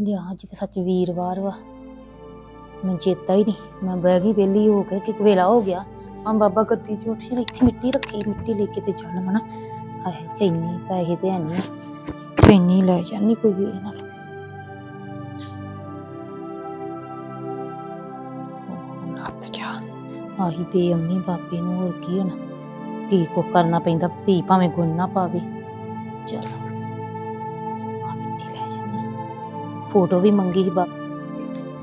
ਲਿਆ ਅੱਜ ਤੇ ਸੱਚ ਵੀਰਵਾਰ ਵਾ। ਮੈਨੂੰ ਚੇਤਾ ਹੀ ਨਹੀਂ, ਮੈਂ ਬਹਿ ਗਈ ਵਿਹਲੀ ਹੋ ਕੇ ਕਿ ਵੇਲਾ ਹੋ ਗਿਆ। ਆ ਬਾਬਾ ਗੱਦੀ ਚ ਉੱਠੀ ਇੱਥੇ ਮਿੱਟੀ ਰੱਖੀ, ਮਿੱਟੀ ਲੈ ਕੇ ਤੇ ਚੱਲ ਮਨਾ। ਹਾਏ ਚੈਨੀ ਪੈਸੇ ਤੇ ਨਹੀਂ। ਚੈਨੀ ਲੈ ਜਾਨੀ ਕੋਈ ਵੀ ਨਾਲ ਰੱਤ ਜਾ ਆਹੀ ਤੇ ਅੰਮੀ ਬਾਪੇ ਨੂੰ ਹੋਰ ਕੀ ਹੋਣਾ। ਕੀ ਕੋ ਕਰਨਾ ਪੈਂਦਾ, ਧੀ ਭਾਵੇਂ ਗੁਣ ਨਾ ਪਾਵੇ। ਚਲ। ਫੋਟੋ ਵੀ ਮੰਗੀ ਸੀ ਬਾਪ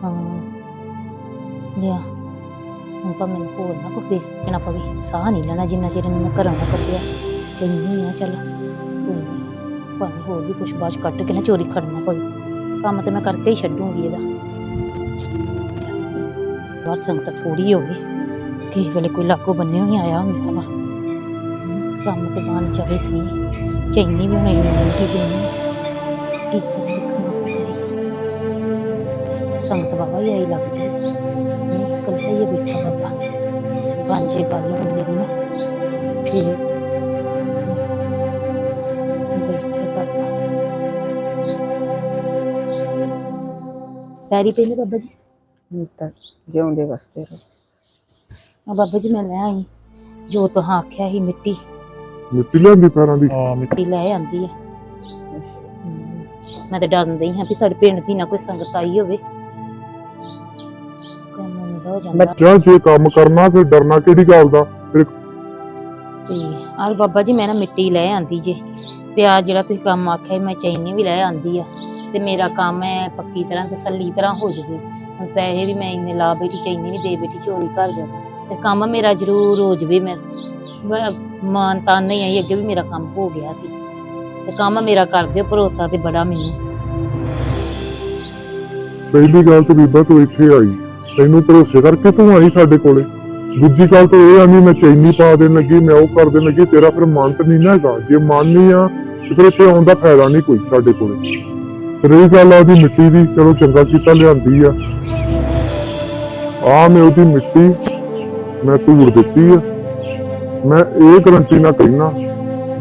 ਹਾਂ ਲਿਆ ਹੁਣ ਤਾਂ ਮੈਨੂੰ ਹੋਰ ਨਾ ਕੋਈ ਵੇਖਣਾ ਪਵੇ ਸਾਹ ਨਹੀਂ ਲੈਣਾ ਜਿੰਨਾ ਚਿਰ ਇਹਨੂੰ ਮੈਂ ਘਰਾਂ ਦਾ ਕੱਢਿਆ ਚੰਗੀ ਆ ਚੱਲ ਕੋਈ ਨੀ। ਭਾਵੇਂ ਹੋਰ ਵੀ ਕੁਛ ਬਾਅਦ 'ਚ ਕੱਢ ਕੇ ਨਾ ਚੋਰੀ ਖੜਨਾ ਪਵੇ ਕੰਮ ਤੇ ਮੈਂ ਕਰਕੇ ਹੀ ਛੱਡੂੰਗੀ ਇਹਦਾ ਬਾਹਰ ਸੰਗਤ ਥੋੜੀ ਹੋ ਗਈ ਕਿਸੇ ਵੇਲੇ ਕੋਈ ਲਾਗੋ ਬੰਨੇ ਹੀ ਆਇਆ ਹੁੰਦਾ ਵਾ ਹਮ, ਕੰਮ ਤੇ ਬਾਣ ਚਾਹੇ ਸੀ ਚੈਨੀ ਵੀ ਹੁਣ ਇੰਨੀ ਮਹਿੰਗੀ ਸੰਗਤ ਬਾਬਾ ਹੀ ਆਈ ਲੱਗਦੀ ਨਹੀਂ ਕੱਲ੍ਹ ਹੀ ਬੈਠਾ ਬਾਬਾ ਸਰਪੰਚੇ ਗੱਲ ਹੁੰਦੀ ਦੀ ਨਾ ਤੇ ਬੈਠੇ ਬਾਬਾ ਪੈਰੀ ਪਹਿਲੇ ਬਾਬਾ ਜੀ ਹੁਣ ਤਾਂ ਜਿਉਂਦੇ ਵਸਦੇ ਰਹੋ ਆ ਬਾਬਾ ਜੀ ਮੈਂ ਲੈ ਆਈ ਜੋ ਤੁਹਾਂ ਆਖਿਆ ਸੀ ਮਿੱਟੀ ਮਿੱਟੀ ਲਿਆਂਦੀ ਪੈਰਾਂ ਦੀ ਹਾਂ ਮਿੱਟੀ ਮਿੱਟੀ ਲੈ ਆਂਦੀ ਆ ਹਮ, ਮੈਂ ਤਾਂ ਡਰਦੀ ਹਾਂ ਵੀ ਸਾਡੇ ਪਿੰਡ ਦੀ ਨਾ ਕੋਈ ਸੰਗਤ ਆਈ ਹੋਵੇ ਕੰਮ ਹੁੰਦਾ ਹੋ ਜਾਂਦਾ। ਬੱਚਾ ਜੇ ਕੰਮ ਕਰਨਾ ਫਿਰ ਡਰਨਾ ਕਿਹੜੀ ਗੱਲ ਦਾ? ਫਿਰ ਤੇ ਆਹ ਬਾਬਾ ਜੀ ਮੈਂ ਨਾ ਮਿੱਟੀ ਲੈ ਆਂਦੀ ਜੇ। ਤੇ ਆ ਜਿਹੜਾ ਤੁਸੀਂ ਕੰਮ ਆਖਿਆ ਸੀ, ਮੈਂ ਚੈਨੀ ਵੀ ਲੈ ਆਂਦੀ ਆ। ਤੇ ਮੇਰਾ ਕੰਮ ਹੈ ਪੱਕੀ ਤਰ੍ਹਾਂ ਤਸੱਲੀ ਤਰ੍ਹਾਂ ਹੋ ਜਵੇ। ਹੁਣ ਪੈਸੇ ਵੀ ਮੈਂ ਇੰਨੇ ਲਾ ਬੈਠੀ ਚੈਨੀ ਵੀ ਦੇ ਬੈਠੀ ਚੋਰੀ ਕਰ ਦੇ। ਤੇ ਕੰਮ ਮੇਰਾ ਜ਼ਰੂਰ ਹੋ ਜਵੇ ਮੈਂ ਮੈਂ ਮਾਨ ਤਾਂ ਨਹੀਂ ਆਈ ਅੱਗੇ ਵੀ ਮੇਰਾ ਕੰਮ ਹੋ ਗਿਆ ਸੀ। ਤੇ ਕੰਮ ਮੇਰਾ ਕਰ ਦਿਓ ਭਰੋਸਾ ਤੇ ਬੜਾ ਮੈਨੂੰ। ਪਹਿਲੀ ਗੱਲ ਤੇ ਬੀਬਾ ਤੂੰ ਇੱਥੇ ਆਈ। ਤੈਨੂੰ ਭਰੋਸੇ ਕਰਕੇ ਤੂੰ ਆਈ ਸਾਡੇ ਕੋਲੇ। ਦੂਜੀ ਗੱਲ ਤਾਂ ਇਹ ਆ, ਨਹੀਂ ਮੈਂ ਚੈਨੀ ਪਾ ਦੇਣ ਲੱਗੀ, ਮੈਂ ਉਹ ਕਰ ਦੇਣ ਲੱਗੀ, ਤੇਰਾ ਫਿਰ ਮਨ ਤਾਂ ਨਹੀਂ ਨਾ ਹੈਗਾ। ਜੇ ਮਨ ਨਹੀਂ ਆ, ਤੇ ਫਿਰ ਇੱਥੇ ਆਉਣ ਦਾ ਫਾਇਦਾ ਨਹੀਂ ਕੋਈ ਸਾਡੇ ਕੋਲੇ। ਫਿਰ ਇਹ ਗੱਲ ਆ, ਉਹਦੀ ਮਿੱਟੀ ਦੀ ਚਲੋ ਚੰਗਾ ਕੀਤਾ ਲਿਆਂਦੀ ਆ। ਆ ਮੈਂ ਉਹਦੀ ਮਿੱਟੀ ਮੈਂ ਧੂੜ ਦਿੱਤੀ ਆ। ਮੈਂ ਇਹ ਗਰੰਟੀ ਨਾ ਕਹਿਣਾ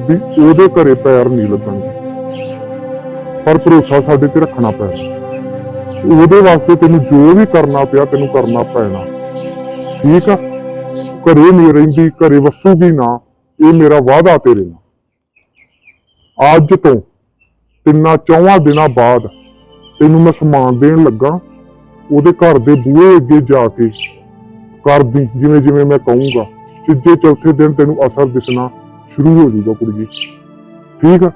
ਵੀ ਉਹਦੇ ਘਰੇ ਪੈਰ ਨਹੀਂ ਲੱਗਣਗੇ ਪਰ ਭਰੋਸਾ ਸਾਡੇ ਤੇ ਰੱਖਣਾ ਪੈਣਾ। ਉਹਦੇ ਵਾਸਤੇ ਤੈਨੂੰ ਜੋ ਵੀ ਕਰਨਾ ਪਿਆ ਤੈਨੂੰ ਕਰਨਾ ਪੈਣਾ। ਠੀਕ ਆ? ਘਰੇ ਨਹੀਂ ਰਹਿੰਦੀ, ਘਰੇ ਵਸੂਗੀ ਨਾ, ਇਹ ਮੇਰਾ ਵਾਅਦਾ ਤੇਰੇ ਨਾਲ। ਅੱਜ ਤੋਂ ਤਿੰਨਾਂ ਚੌਵਾਂ ਦਿਨਾਂ ਬਾਅਦ ਤੈਨੂੰ ਮੈਂ ਸਮਾਨ ਦੇਣ ਲੱਗਾ, ਉਹਦੇ ਘਰ ਦੇ ਬੂਹੇ ਅੱਗੇ ਜਾ ਕੇ ਕਰਦੀ, ਜਿਵੇਂ ਜਿਵੇਂ ਮੈਂ ਕਹੂੰਗਾ। ਤੀਜੇ ਚੌਥੇ ਦਿਨ ਤੈਨੂੰ ਅਸਰ ਦਿਸਣਾ ਸ਼ੁਰੂ ਹੋ ਜਾਊਗਾ ਕੁੜੀ ਠੀਕ ਆ?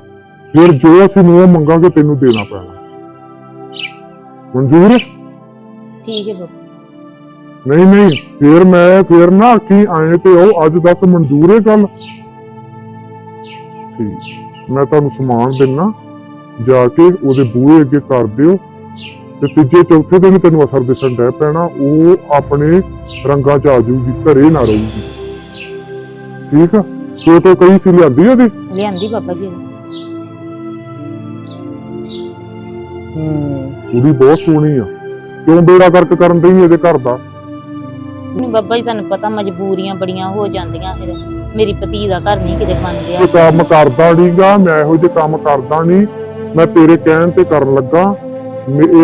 ਫਿਰ ਜੋ ਅਸੀਂ ਨੂੰ ਮੰਗਾਂਗੇ ਤੈਨੂੰ ਦੇਣਾ ਪੈਣਾ। ਮਨਜ਼ੂਰ ਹੈ? ਠੀਕ ਹੈ ਬਾਬਾ ਨਹੀਂ ਨਹੀਂ ਫਿਰ ਮੈਂ ਫਿਰ ਨਾ ਕੀ ਆਏ ਤੇ ਉਹ ਅੱਜ ਦੱਸ ਮਨਜ਼ੂਰ ਹੈ ਗੱਲ। ਠੀਕ ਮੈਂ ਤੁਹਾਨੂੰ ਸਮਾਨ ਦਿੰਨਾ ਜਾ ਕੇ ਉਹਦੇ ਬੂਹੇ ਅੱਗੇ ਕਰ ਦਿਓ ਤੇ ਤੀਜੇ ਚੌਥੇ ਦਿਨ ਤੈਨੂੰ ਅਸਰ ਦਿਸਣ ਡੈ ਪੈਣਾ ਉਹ ਆਪਣੇ ਰੰਗਾਂ ਚ ਆ ਜਾਊਗੀ ਘਰੇ ਨਾ ਰਹੂਗੀ। ਠੀਕ ਆ? ਸੋ ਤੋਂ ਕਈ ਸੀ ਲਿਆਂਦੀ ਉਹਦੀ? ਲਿਆਂਦੀ ਬਾਬਾ ਜੀ। ਹੂੰ। ਕੁੜੀ ਬਹੁਤ ਸੋਹਣੀ ਆ। ਕਿਉਂ ਬੇੜਾ ਕਰਕ ਕਰਨ ਰਹੀ ਇਹਦੇ ਘਰ ਦਾ? ਨਹੀਂ ਬਾਬਾ ਜੀ ਤੁਹਾਨੂੰ ਪਤਾ ਮਜਬੂਰੀਆਂ ਬੜੀਆਂ ਹੋ ਜਾਂਦੀਆਂ ਫਿਰ। ਮੇਰੀ ਭਤੀ ਦਾ ਘਰ ਨਹੀਂ ਕਿਤੇ ਬਣ ਰਿਹਾ। ਇਹ ਕੰਮ ਕਰਦਾ ਨਹੀਂਗਾ ਮੈਂ ਇਹੋ ਜਿਹੇ ਕੰਮ ਕਰਦਾ ਨਹੀਂ ਮੈਂ ਤੇਰੇ ਕਹਿਣ ਤੇ ਕਰਨ ਲੱਗਾ।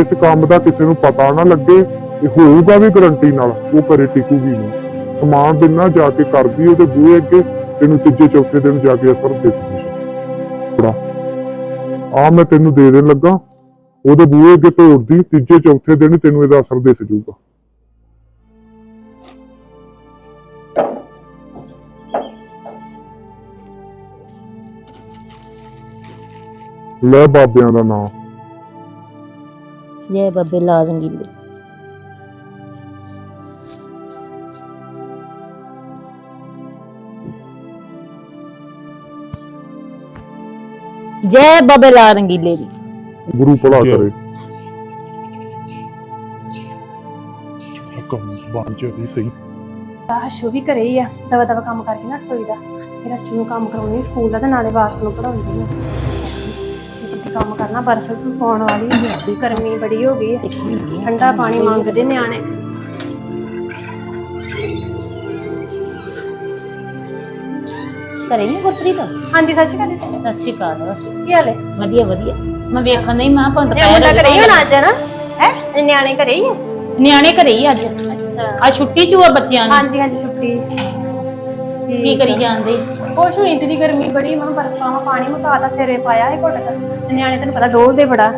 ਇਸ ਕੰਮ ਦਾ ਕਿਸੇ ਨੂੰ ਪਤਾ ਨਾ ਲੱਗੇ। ਇਹ ਹੋਊਗਾ ਵੀ ਗਰੰਟੀ ਨਾਲ ਉਹ ਘਰੇ ਟਿਕੂਗੀ ਨਹੀਂ। ਸਮਾਨ ਦਿਨਾ ਜਾ ਕੇ ਕਰਦੀ ਉਹਦੇ ਬੂਹੇ ਅੱਗੇ। ਤੈਨੂੰ ਤੀਜੇ ਚੌਥੇ ਦਿਨ ਜਾ ਕੇ ਅਸਰ ਦਿਸ ਜੂਗਾ ਆ ਮੈਂ ਤੈਨੂੰ ਦੇ ਦੇਣ ਲੱਗਾ। ਉਹਦੇ ਬੂਹੇ ਅੱਗੇ ਤੋੜਦੀ ਤੀਜੇ, ਚੌਥੇ ਦਿਨ ਤੈਨੂੰ ਇਹਦਾ ਅਸਰ ਦਿਸ ਜੂਗਾ ਲੈ ਬਾਬਿਆਂ ਦਾ ਨਾਮ ਜੈ ਬਾਬੇ ਲਾਲ ਰੰਗੀਲੇ ਜੈ ਬਾਬੇ ਲਾਲ ਰੰਗੀਲੇ ਦੀ ਗੁਰੂ ਭਲਾ। ਕਰੇ। ਕੰਮ ਵੀ ਸਹੀ। ਅਸ਼ੂ ਵੀ ਘਰੇ ਹੀ ਆ ਦਵਾ ਦਵਾ ਕੰਮ ਕਰਕੇ ਨਾ ਰਸੋਈ ਦਾ। ਫਿਰ ਅਸ਼ੂ ਨੂੰ ਕੰਮ ਕਰਾਉਣੀ ਸਕੂਲ ਦਾ ਤੇ ਨਾਲੇ ਵਾਰਸ ਨੂੰ ਪੜਾਉਂਦੀ ਆ। ਜਿੱਥੇ ਕੰਮ ਕਰਨਾ ਬਰਫ਼ ਵੀ ਪਾਉਣ ਵਾਲੀ ਹੈ ਗਰਮੀ ਬੜੀ ਹੋ ਗਈ ਹੈ ਠੰਡਾ ਪਾਣੀ ਮੰਗਦੇ ਨਿਆਣੇ। ਘਰੇ ਹੀ ਆ ਗੁਰਪ੍ਰੀਤ? ਹਾਂਜੀ ਸੱਚ ਕਹਦੇ ਸਤਿ ਸ਼੍ਰੀ ਅਕਾਲ। ਕੀ ਹਾਲ ਹੈ? ਵਧੀਆ ਵਧੀਆ। ਮੈਂ ਵੇਖਣ ਨਹੀਂ ਮੈਂ ਪੰਤ ਇਹ ਮੁੰਡਾ ਘਰੇ ਹੀ ਹੋਣਾ ਅੱਜ ਨਾ ਹੈ? ਨਿਆਣੇ ਘਰੇ ਹੀ ਆ? ਨਿਆਣੇ ਘਰੇ ਹੀ ਅੱਜ। ਅੱਛਾ। ਆ ਛੁੱਟੀ ਚੂ ਆ ਬੱਚਿਆਂ ਨੂੰ। ਹਾਂਜੀ ਹਾਂਜੀ ਛੁੱਟੀ। ਕੀ ਕਰੀ ਜਾਂਦੇ? ਕੁਛ ਤੇ ਦੀ ਗਰਮੀ ਬੜੀ ਮਾਂ ਬਰਫਾਂ ਪਾਣੀ ਮਕਾਤਾ ਸਿਰੇ ਪਾਇਆ ਇਹ ਘੁੱਟ ਨਿਆਣੇ ਤੈਨੂੰ ਪਤਾ ਡੋਲਦੇ ਬੜਾ।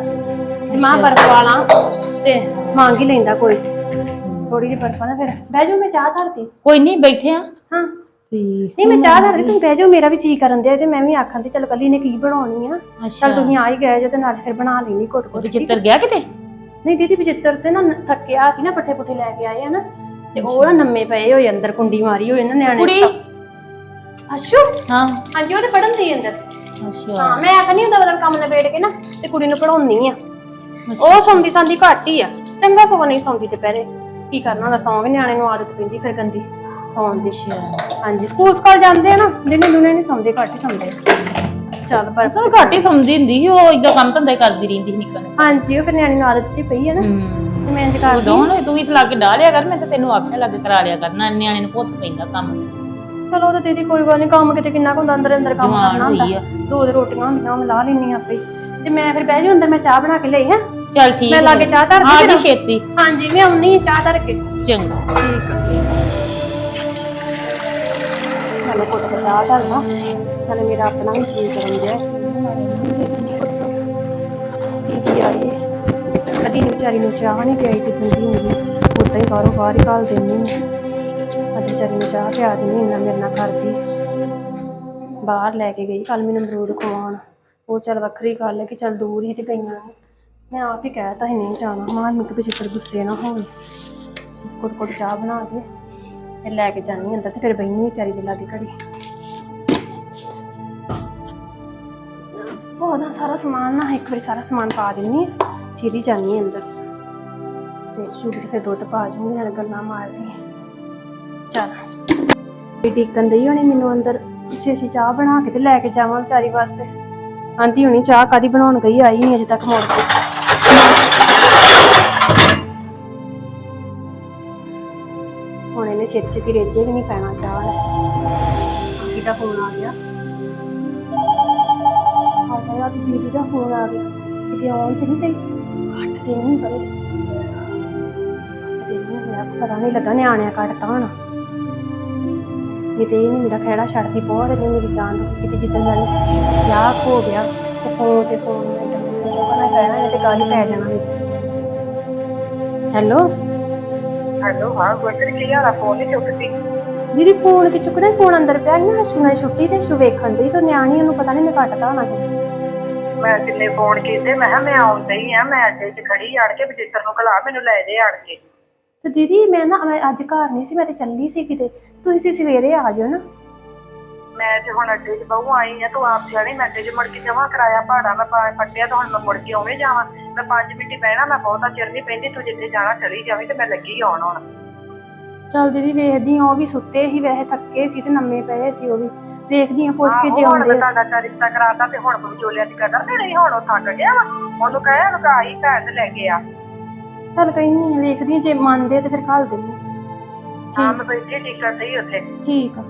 ਤੇ ਮਾਂ ਬਰਫ ਵਾਲਾ ਤੇ ਮੰਗ ਹੀ ਲੈਂਦਾ ਕੋਈ। ਥੋੜੀ ਜਿਹੀ ਬਰਫਾਂ ਨਾ ਫਿਰ। ਬਹਿ ਜਾਓ ਮੈਂ ਚਾਹ ਧਰਤੀ। ਕੋਈ ਨਹੀਂ ਬੈਠੇ ਆ। ਹਾਂ। ਤੇ ਨਹੀਂ ਮੈਂ ਚਾਹ ਧਰਦੀ ਤੁਸੀਂ ਬਹਿ ਜਾਓ ਮੇਰਾ ਵੀ ਜੀ ਕਰਨ ਦਿਆ ਤੇ ਮੈਂ ਵੀ ਆਖਾਂ ਤੇ ਚੱਲ ਕੱਲੀ ਨੇ ਕੀ ਬਣਾਉਣੀ ਆ? ਅੱਛਾ। ਚੱਲ ਤੁਸੀਂ ਆ ਹੀ ਗਏ ਜੇ ਤੇ ਨਾਲ ਫਿਰ ਬਣਾ ਲੈਣੀ ਘੁੱਟ ਘੁੱਟ ਵਿਚਿੱਤਰ ਗਿਆ ਕਿਤੇ? ਨਹੀਂ ਦੀਦੀ ਵਿਚਿੱਤਰ ਤੇ ਨਾ ਥੱਕਿਆ ਸੀ ਨਾ ਪੱਠੇ ਪੁੱਠੇ ਲੈ ਕੇ ਆਏ ਆ ਨਾ ਤੇ ਉਹ ਨਾ ਨੰਮੇ ਪਏ ਹੋਏ ਅੰਦਰ ਕੁੰਡੀ ਮਾਰੀ ਹੋਏ ਨਾ ਨਿਆਣੇ ਕੁੜੀ? ਅਸ਼ੂ ਹਾਂ। ਹਾਂਜੀ ਉਹਦੇ ਪੜਨ ਦੀ ਅੰਦਰ। ਅੱਛਾ। ਹਾਂ ਮੈਂ ਆਖਣੀ ਹੁੰਦਾ ਬਦਲ ਕੰਮ ਨਿਬੇੜ ਕੇ ਨਾ ਤੇ ਕੁੜੀ ਨੂੰ ਪੜਾਉਣੀ ਆ। ਉਹ ਸੌਂਦੀ ਸੰਦੀ ਘੱਟ ਹੀ ਆ। ਚੰਗਾ ਸਗੋਂ ਨਹੀਂ ਸੌਂਦੀ ਦੁਪਹਿਰੇ। ਕੀ ਕਰਨਾ ਹੁੰਦਾ ਸੌਂ ਵੀ ਨਿਆਣੇ ਨੂੰ ਆਦਤ ਪੈਂਦੀ ਫਿਰ ਗੰਦੀ। ਸੌਣ ਦੀ ਹਾਂਜੀ ਸਕੂਲ ਸਕਾਲ ਜਾਂਦੇ ਆ ਨਾ ਦਿਨੇ ਦੁਨੇ ਨਹੀਂ ਸੌਂਦੇ ਘੱਟ ਹੀ ਸੌਂਦੇ। ਚੱਲ ਪਰ ਤੈਨੂੰ ਘੱਟ ਹੀ ਸਮਝਦੀ ਹੁੰਦੀ ਸੀ ਉਹ ਇਦਾਂ ਕੰਮ ਧੰਦਾ ਹੀ ਕਰਦੀ ਰਹਿੰਦੀ ਸੀ ਨਿੱਕਾ ਨਿੱਕਾ। ਹਾਂਜੀ ਉਹ ਫਿਰ ਨਿਆਣੇ ਨੂੰ ਆਦਤ ਜੀ ਪਈ ਆ ਨਾ ਹੂੰ। ਤੇ ਮੈਂ ਇੰਜ ਕਰਦੀ ਡੋਣ ਤੂੰ ਵੀ ਲਾ ਕੇ ਡਾਹ ਲਿਆ ਕਰ ਮੈਂ ਤਾਂ ਤੈਨੂੰ ਆਖਿਆ ਲੱਗ ਕਰਾ ਲਿਆ ਕਰਨਾ ਨਿਆਣੇ ਨੂੰ ਪੁੱਸ ਪੈਂਦਾ ਕੰਮ। ਚਲੋ ਤਾਂ ਦੀਦੀ ਕੋਈ ਗੱਲ ਨਹੀਂ ਕੰਮ ਕਿਤੇ ਕਿੰਨਾ ਕੁ ਹੁੰਦਾ ਅੰਦਰ ਅੰਦਰ ਕੰਮ ਜਵਾਨ ਕਰਨਾ ਹੋਈ ਹੁੰਦਾ ਆ। ਦੋ ਦੇ ਰੋਟੀਆਂ ਹੁੰਦੀਆਂ ਮੈਂ ਲਾ ਲੈਣੀ ਆਪੇ। ਤੇ ਮੈਂ ਫਿਰ ਬਹਿ ਜਾ ਅੰਦਰ ਮੈਂ ਚਾਹ ਬਣਾ ਕੇ ਲਈ ਹੈ। ਚੱਲ ਠੀਕ ਮੈਂ ਲਾ ਕੇ ਚਾਹ ਧਰ ਆ ਦਿੱਤੀ ਜੀ ਛੇਤੀ। ਹਾਂਜੀ ਮੈਂ ਆਉਣੀ ਚਾਹ ਧਰ ਕੇ। ਚੰਗਾ। ਠੀਕ ਆ। ਨਾਲੇ ਕੋਟ ਕੇ ਚਾਹ ਨਾਲੇ ਮੇਰਾ ਆਪਣਾ ਵੀ ਜੀ ਕਰਨ ਦਿਆ ਦੀਦੀ ਆਈ ਕਦੀ ਨੀ ਵਿਚਾਰੀ ਨੂੰ ਚਾਹ ਨਹੀਂ ਪਿਆਈ ਤੇ ਦਿੰਦੀ ਹੁੰਦੀ। ਉਦਾਂ ਹੀ ਬਾਹਰੋਂ ਬਾਹਰ ਹੀ ਘਾਲ ਦਿੰਦੀ ਅੱਜ ਵਿਚਾਰੀ ਨੂੰ ਚਾਹ ਪਿਆ ਦਿੰਦੀ ਇੰਨਾ ਮੇਰੇ ਨਾਲ ਕਰਦੀ। ਬਾਹਰ ਲੈ ਕੇ ਗਈ। ਕੱਲ ਮੈਨੂੰ ਅਮਰੂਦ ਖਵਾਉਣ। ਉਹ ਚੱਲ ਵੱਖਰੀ ਗੱਲ ਹੈ ਕਿ ਚੱਲ ਦੂਰ ਹੀ ਤੇ ਗਈਆਂ ਮੈਂ ਆਪ ਹੀ ਕਹਿਤਾ ਸੀ ਨਹੀਂ ਜਾਣਾ। ਮਾਂ ਮੈਨੂੰ ਕਿ ਵਿਚਿੱਤਰ ਗੁੱਸੇ ਨਾ ਹੋਵੇ। ਕੁੱਟ ਕੁੱਟ ਚਾਹ ਬਣਾ ਕੇ। ਫਿਰ ਲੈ ਕੇ ਜਾਨੀ ਅੰਦਰ ਤੇ ਫਿਰ ਬੈਣੀ ਵਿਚਾਰੀ ਦੇ ਲਾਗੇ ਘੜੀ। ਉਹਦਾ ਸਾਰਾ ਸਮਾਨ ਨਾ ਇੱਕ ਵਾਰੀ ਸਾਰਾ ਸਮਾਨ ਪਾ ਦਿੰਨੀ ਆ, ਫਿਰ ਹੀ ਜਾਨੀ ਅੰਦਰ। ਤੇ ਸ਼ੂਟ ਫਿਰ ਦੁੱਧ ਪਾ ਜੂੰਗੀ ਨਾਲ ਗੱਲਾਂ ਮਾਰਦੀ ਚੱਲ। ਇਹ ਡਿੱਕਣ ਦਈ ਹੋਣੀ ਮੈਨੂੰ ਅੰਦਰ ਛੇ ਛੇ ਚਾਹ ਬਣਾ ਕੇ ਤੇ ਲੈ ਕੇ ਜਾਵਾਂ ਵਿਚਾਰੀ ਵਾਸਤੇ। ਆਂਦੀ ਹੋਣੀ ਚਾਹ ਕਾਦੀ ਬਣਾਉਣ ਗਈ ਆਈ ਨਹੀਂ ਅਜੇ ਤੱਕ ਮੁੜ ਕੇ। ਛੇਤੀ ਛੇਤੀ ਰੇਜੇ ਵੀ ਨਹੀਂ ਪੈਣਾ ਚਾਹ ਕਿਹਦਾ ਫੋਨ ਆ ਗਿਆ। ਆ ਗਿਆ ਦੀਦੀ ਦਾ ਫੋਨ ਆ ਗਿਆ। ਕਿਤੇ ਆਉਣ ਤੇ ਨਹੀਂ ਸਹੀ ਕੱਟ ਦੇ ਨਹੀਂ ਕਰੇ ਤੇ ਨਹੀਂ ਹੋਇਆ ਪਤਾ ਨਹੀਂ ਲੱਗਾ ਨਿਆਣਿਆ ਕੱਟਤਾ ਹੋਣਾ ਕਿਤੇ ਇਹ ਨਹੀਂ ਮੇਰਾ ਖਹਿੜਾ ਛੱਡਦੀ ਬਹੁਤ ਨੇ ਮੇਰੀ ਜਾਨ ਨੂੰ। ਕਿਤੇ ਜਿੱਦਣ ਨਾਲ ਵਿਆਹ ਹੋ ਗਿਆ ਤੇ ਫੋਨ ਤੇ ਫੋਨ ਮੈਂ ਚੁੱਕਣਾ ਕਹਿਣਾ ਇਹ ਤੇ ਗੱਲ ਹੀ ਪੈ ਜਾਣਾ ਮੇਰੀ ਹੈਲੋ ਹੈਲੋ ਹਾਂ ਗੁਰਦਰ ਕੀ ਹਾਲ ਆ? ਫੋਨ ਨਹੀਂ ਚੁੱਕਦੀ ਦੀਦੀ ਫੋਨ ਕਿ ਚੁੱਕਣਾ ਫੋਨ ਅੰਦਰ ਪਿਆ ਸੀ ਨਾ ਸੁਣਾ ਛੁੱਟੀ ਤੇ ਸ਼ੂ ਵੇਖਣ ਦੀ ਤੇ ਨਿਆਣੀ ਨੂੰ ਪਤਾ ਨਹੀਂ ਮੈਂ ਕੱਟਦਾ ਹੋਣਾ ਕਿ। ਮੈਂ ਕਿੰਨੇ ਫੋਨ ਕੀਤੇ ਮੈਂ ਕਿਹਾ ਮੈਂ ਆਉਂਦਾ ਹੀ ਆ ਮੈਂ ਅੱਡੇ 'ਚ ਖੜੀ ਆੜ ਕੇ ਬਜਿੱਤਰ ਨੂੰ ਕਲਾ ਮੈਨੂੰ ਲੈ ਦੇ ਆੜ ਕੇ। ਤੇ ਦੀਦੀ ਮੈਂ ਨਾ ਮੈਂ ਅੱਜ ਘਰ ਨਹੀਂ ਸੀ ਮੈਂ ਤੇ ਚੱਲੀ ਸੀ ਕਿਤੇ। ਤੁਸੀਂ ਸਵੇਰੇ ਆ ਜਾਓ ਨਾ। ਮੈਂ ਤੇ ਹੁਣ ਅੱਡੇ 'ਚ ਬਹੂ ਆਈ ਆ ਤੂੰ ਆਪ ਜਾਣੀ ਮੈਂ ਅੱਡੇ 'ਚ ਮੁੜ ਕੇ ਜਮਾ ਕਰਾਇਆ ਭਾੜਾ ਮੈਂ ਪਾ- ਕੱਟਿਆ ਤਾਂ ਹੁਣ ਮੈਂ ਮੁੜ ਕੇ ਉਵੇਂ ਜਾਵਾਂ। ਮੈਂ 5 ਮਿੰਟ ਹੀ ਬਹਿਣਾ ਮੈਂ ਬਹੁਤਾ ਚਿਰ ਨਹੀਂ ਪੈਂਦੀ ਤੂੰ ਜਿੱਥੇ ਜਾਣਾ ਚਲੀ ਜਾਵੀਂ ਤੇ ਮੈਂ ਲੱਗੀ ਆਉਣ ਹੁਣ। ਚਲ ਦੀਦੀ ਵੇਖਦੀ ਹਾਂ ਉਹ ਵੀ ਸੁੱਤੇ ਸੀ ਵੈਸੇ ਥੱਕੇ ਸੀ ਤੇ ਨੰਮੇ ਪਏ ਸੀ ਉਹ ਵੀ। ਵੇਖਦੀ ਹਾਂ ਪੁੱਛ ਕੇ ਜੇ ਹੁਣ ਆਉਂਦੇ ਆ। ਤੁਹਾਡਾ ਤਾਂ ਰਿਸ਼ਤਾ ਕਰਾਤਾ ਤੇ ਹੁਣ ਵਿਚੋਲਿਆਂ ਦੀ ਕਦਰ ਤੇ ਨਹੀਂ ਹੁਣ ਉਹ ਥੱਕ ਗਿਆ ਵਾ। ਉਹਨੂੰ ਕਹਿਆ ਉਹਨੂੰ ਆਈ ਭੈਣ ਤੇ ਲੈ ਕੇ ਆ। ਚੱਲ ਕਹੀਂ ਨਹੀਂ ਵੇਖਦੀ ਜੇ ਮੰਨਦੇ ਤੇ ਫਿਰ ਘੱਲ ਦਿੰਦੀ ਹਾਂ ਮੈਂ ਬੈਠੀ ਟਿਕਟ ਹੀ ਉੱਥੇ। ਠੀਕ ਆ।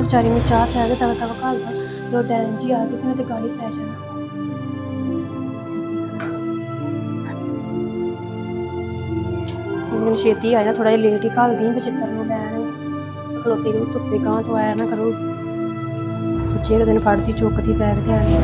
ਵਿਚਾਰੀ ਨੂੰ ਚਾਹ ਪਿਆ ਕੇ ਤਵਾ ਤਵਾ ਘਾਲ ਜੋ ਡੈਨ ਜੀ ਆ ਗਏ ਤੇ ਗਾਲੀ ਪੈ ਜਾਣਾ। ਮੈਨੂੰ ਛੇਤੀ ਆਇਆ ਥੋੜਾ ਜਿਹਾ ਲੇਟ ਹੀ ਘਾਲਦੀ ਹਾਂ ਬਚਿੱਤਰ ਨੂੰ ਲੈਣ। ਖਲੋਤੀ ਨੂੰ ਧੁੱਪੇ ਗਾਂ ਤੋਂ ਆਇਆ ਨਾ ਕਰੋ। ਪਿੱਛੇ ਦਿਨ ਫੜਦੀ, ਚੁੱਕਦੀ, ਬੈਗ ਤੇ ਆਣੀ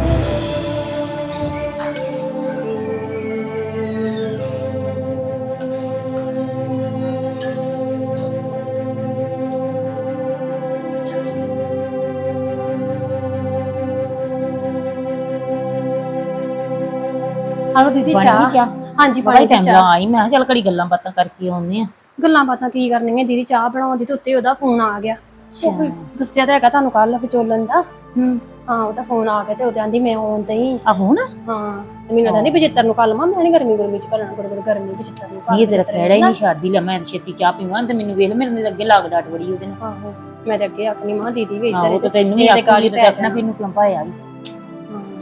ਹਲੋ ਦੀਦੀ ਬਣ ਚਾਹ ਗਈ ਚਾਹ। ਹਾਂਜੀ ਬੜਾ ਪਾਣੀ ਟਾਈਮ ਦੀ ਲਾ ਚਾਹ ਆਈ। ਮੈਂ ਕਿਹਾ ਚੱਲ ਘੜੀ ਗੱਲਾਂ ਬਾਤਾਂ ਕਰਕੇ ਆਉਂਦੇ ਆ ਗੱਲਾਂ ਬਾਤਾਂ ਕੀ ਕਰਨੀਆਂ ਦੀਦੀ? ਚਾਹ ਬਣਾਉਂਦੀ ਤੇ ਉੱਤੇ ਉਹਦਾ ਫੋਨ ਆ ਗਿਆ। ਉਹ ਕੋਈ ਦੱਸਿਆ ਤਾਂ ਹੈਗਾ ਤੁਹਾਨੂੰ ਕੱਲ ਵਿਚੋਲਨ ਦਾ। ਹੂੰ। ਹਾਂ ਉਹਦਾ ਫੋਨ ਆ ਗਿਆ ਤੇ ਉਹਦੇ ਆਂਦੀ ਮੈਂ ਆਉਣ ਹੀ ਆ ਹੁਣ ਹਾਂ ਤੇ ਮੈਨੂੰ ਕਹਿੰਦੀ ਬਜਿੱਤਰ ਨੂੰ ਕੱਲ ਮੈਂ ਨਹੀਂ ਗਰਮੀ ਗਰਮੀ ਚ ਕਰਨਾ ਗੁਰ ਗਰਮੀ ਬਜਿੱਤਰ ਨੂੰ ਘੱਲ ਇਹ ਤੇਰਾ ਬਜਿੱਤਰ ਹੀ ਨਹੀਂ ਛੱਡਦੀ। ਲੈ ਮੈਂ ਤਾਂ ਛੇਤੀ ਚਾਹ ਪੀਵਾਂ ਤੇ ਮੈਨੂੰ ਵੇਖ ਮੇਰੇ ਨਾਲ ਅੱਗੇ ਲੱਗਦਾ ਅਟਵੜੀ ਉਹਦੇ ਨਾਲ। ਆਹੋ ਮੈਂ ਤੇ ਅੱਗੇ ਆਖਣੀ ਮਾਂ ਦੀਦੀ ਵੀ ਆਹੋ ਇੱਧਰ ਤੇ ਤੈਨੂੰ ਵੀ ਤੇ ਗਾਲੀ ਤੇ ਦੱਸਣਾ ਵੀ ਇਹਨੂੰ ਕਿਉਂ ਪਾਇਆ ਵੀ